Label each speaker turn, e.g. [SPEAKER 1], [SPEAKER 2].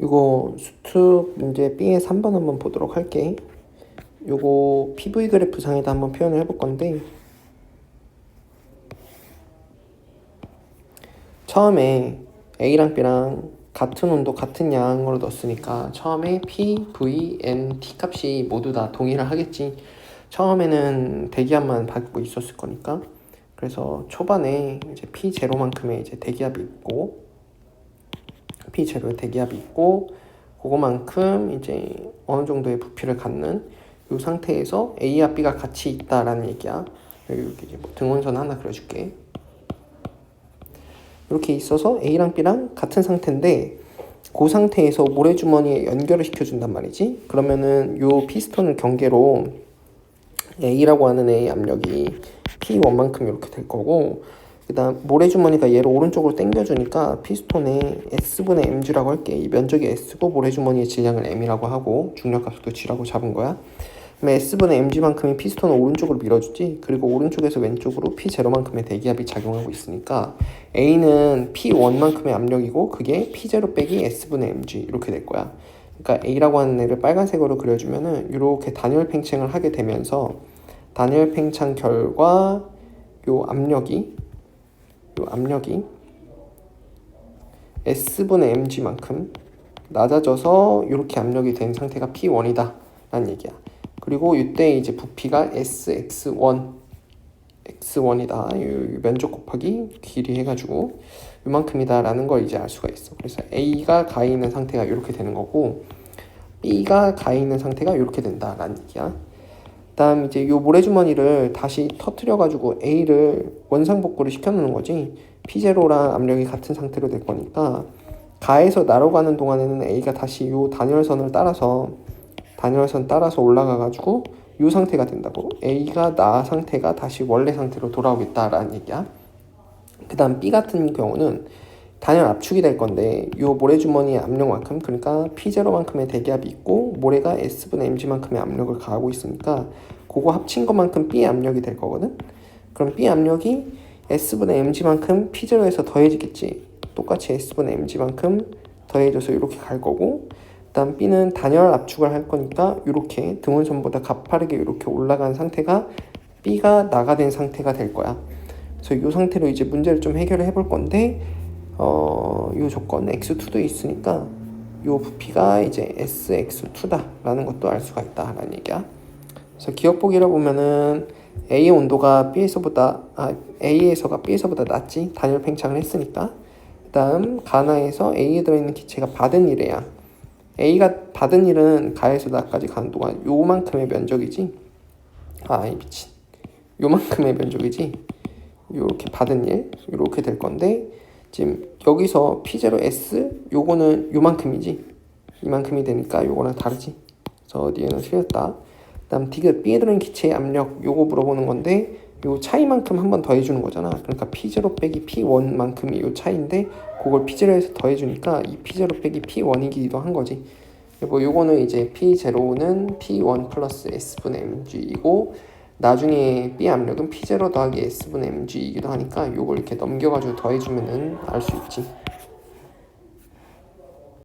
[SPEAKER 1] 이거 수특 문제 B의 3번 한번 보도록 할게. 요거 PV 그래프 상에다 한번 표현을 해볼 건데 처음에 A랑 B랑 같은 온도 같은 양으로 넣었으니까 처음에 P, V, N, T 값이 모두 다 동일하겠지. 처음에는 대기압만 받고 있었을 거니까 그래서 초반에 이제 P 제로만큼의 이제 대기압이 있고 P 제로의 대기압이 있고 그거만큼 이제 어느 정도의 부피를 갖는 이 상태에서 A와 B가 같이 있다라는 얘기야. 여기 이제 뭐 등원선 하나 그려줄게. 이렇게 있어서 A랑 B랑 같은 상태인데 그 상태에서 모래주머니에 연결을 시켜준단 말이지. 그러면은 요 피스톤을 경계로 A라고 하는 A의 압력이 P1만큼 이렇게 될 거고 그 다음 모래주머니가 얘를 오른쪽으로 당겨주니까 피스톤에 S분의 mg라고 할게. 이 면적이 S고 모래주머니의 질량을 m이라고 하고 중력값도 g라고 잡은 거야. 그럼 S분의 mg만큼의 피스톤을 오른쪽으로 밀어주지. 그리고 오른쪽에서 왼쪽으로 P0만큼의 대기압이 작용하고 있으니까 A는 P1만큼의 압력이고 그게 P0 빼기 S분의 mg 이렇게 될 거야. 그러니까 A라고 하는 애를 빨간색으로 그려주면은 이렇게 단열 팽창을 하게 되면서 단열 팽창 결과 요 압력이 요 압력이 S분의 mg만큼 낮아져서 이렇게 압력이 된 상태가 P1이다 라는 얘기야. 그리고 이때 이제 부피가 SX1 X1이다. 이 면적 곱하기 길이 해가지고 이만큼이다 라는 걸 이제 알 수가 있어. 그래서 A가 가 있는 상태가 이렇게 되는 거고 B가 가 있는 상태가 이렇게 된다 라는 얘기야. 다음 이제 요 모래주머니를 다시 터트려가지고 A를 원상복구를 시켜놓는 거지. P0랑 압력이 같은 상태로 될 거니까 가에서 날아가는 동안에는 A가 다시 요 단열선을 따라서 단열선 따라서 올라가가지고 요 상태가 된다고. A가 나 상태가 다시 원래 상태로 돌아오겠다라는 얘기야. 그 다음 B 같은 경우는 단열 압축이 될 건데 요 모래주머니의 압력만큼 그러니까 P0만큼의 대기압이 있고 모래가 S분의 mg만큼의 압력을 가하고 있으니까 그거 합친 것만큼 B의 압력이 될 거거든? 그럼 B 압력이 S분의 mg만큼 P0에서 더해지겠지? 똑같이 S분의 mg만큼 더해져서 이렇게 갈 거고 그다음 B는 단열 압축을 할 거니까 이렇게 등원선보다 가파르게 이렇게 올라간 상태가 B가 나가 된 상태가 될 거야. 그래서 이 상태로 이제 문제를 좀 해결을 해볼 건데 어, 이 조건 x2도 있으니까 이 부피가 이제 sx2다라는 것도 알 수가 있다라는 얘기야. 그래서 기억 보기라 보면은 A의 온도가 B에서보다 아, A에서가 B에서보다 낮지 단열 팽창을 했으니까 그다음 가나에서 A에 들어있는 기체가 받은 일이야. A가 받은 일은 가에서 나까지 가는 동안 요만큼의 면적이지. 아, 이 미친. 요만큼의 면적이지. 요렇게 받은 일 요렇게 될 건데 지금 여기서 P0S 요거는 요만큼이지? 이만큼이 되니까 요거랑 다르지? 그래서 뒤에는 틀렸다. 그 다음 디귿 B에 들어있는 기체의 압력 요거 물어보는 건데 요 차이만큼 한 번 더 해주는 거잖아. 그러니까 P0 빼기 P1만큼이 요 차이인데 그걸 P0에서 더해주니까 이 P0 빼기 P1이기도 한 거지. 그리고 요거는 이제 P0는 P1 플러스 S분의 mg이고 나중에 B 압력은 P0 더하기 S분의 mg이기도 하니까 요걸 이렇게 넘겨가지고 더해주면은 알 수 있지